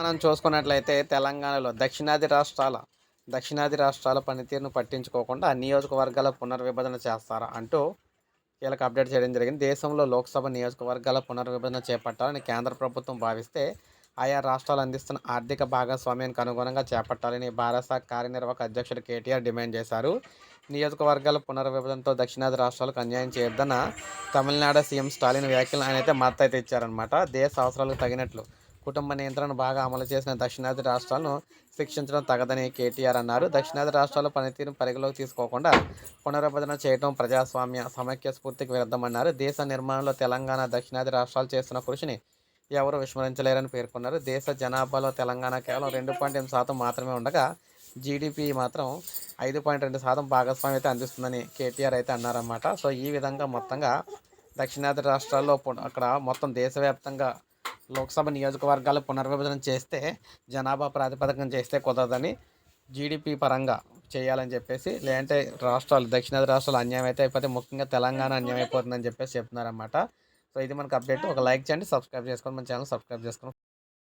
మనం చూసుకున్నట్లయితే తెలంగాణలో దక్షిణాది రాష్ట్రాల దక్షిణాది రాష్ట్రాల పనితీరును పట్టించుకోకుండా నియోజకవర్గాల పునర్విభజన చేస్తారా అంటూ కీలక అప్డేట్ చేయడం జరిగింది. దేశంలో లోక్సభ నియోజకవర్గాల పునర్విభజన చేపట్టాలని కేంద్ర ప్రభుత్వం భావిస్తే ఆయా రాష్ట్రాలు అందిస్తున్న ఆర్థిక భాగస్వామ్యానికి అనుగుణంగా చేపట్టాలని భారత కార్యనిర్వాహక అధ్యక్షుడు కేటీఆర్ డిమాండ్ చేశారు. నియోజకవర్గాల పునర్విభజనతో దక్షిణాది రాష్ట్రాలకు అన్యాయం చేయొద్దన్న తమిళనాడు సీఎం స్టాలిన్ వ్యాఖ్యలు ఆయన అయితే మద్దతు అయితే ఇచ్చారనమాట దేశ అవసరాలకు తగినట్లు కుటుంబ నియంత్రణ బాగా అమలు చేసిన దక్షిణాది రాష్ట్రాలను శిక్షించడం తగదని కేటీఆర్ అన్నారు. దక్షిణాది రాష్ట్రాల పనితీరును పరిగణలోకి తీసుకోకుండా పునరుద్ధరణ చేయడం ప్రజాస్వామ్య సమైక్య స్ఫూర్తికి విరుద్ధమన్నారు. దేశ నిర్మాణంలో తెలంగాణ దక్షిణాది రాష్ట్రాలు చేస్తున్న కృషిని ఎవరు విస్మరించలేరని పేర్కొన్నారు. దేశ జనాభాలో తెలంగాణ కేవలం రెండు పాయింట్ ఎనిమిది శాతం మాత్రమే ఉండగా జీడిపి మాత్రం ఐదు పాయింట్ రెండు శాతం భాగస్వామ్యం అయితే అందిస్తుందని కేటీఆర్ అయితే అన్నారన్నమాట. సో ఈ విధంగా మొత్తంగా దక్షిణాది రాష్ట్రాల్లో అక్కడ మొత్తం దేశవ్యాప్తంగా లోక్సభ నియోజకవర్గాల పునర్విభజన చేస్తే జనాభా ప్రాతిపదికన చేస్తే కుదరదని జీడిపి పరంగా చేయాలని చెప్పేసి లేదంటే రాష్ట్రాలు దక్షిణాది రాష్ట్రాలు అన్యాయం అయితే అయిపోతే ముఖ్యంగా తెలంగాణ అన్యాయం అయిపోతుందని చెప్పేసి చెప్తున్నారన్నమాట. సో ఇది మనకు అప్డేట్. ఒక లైక్ చేయండి సబ్స్క్రైబ్ చేసుకోండి మన ఛానల్ సబ్స్క్రైబ్ చేసుకోండి.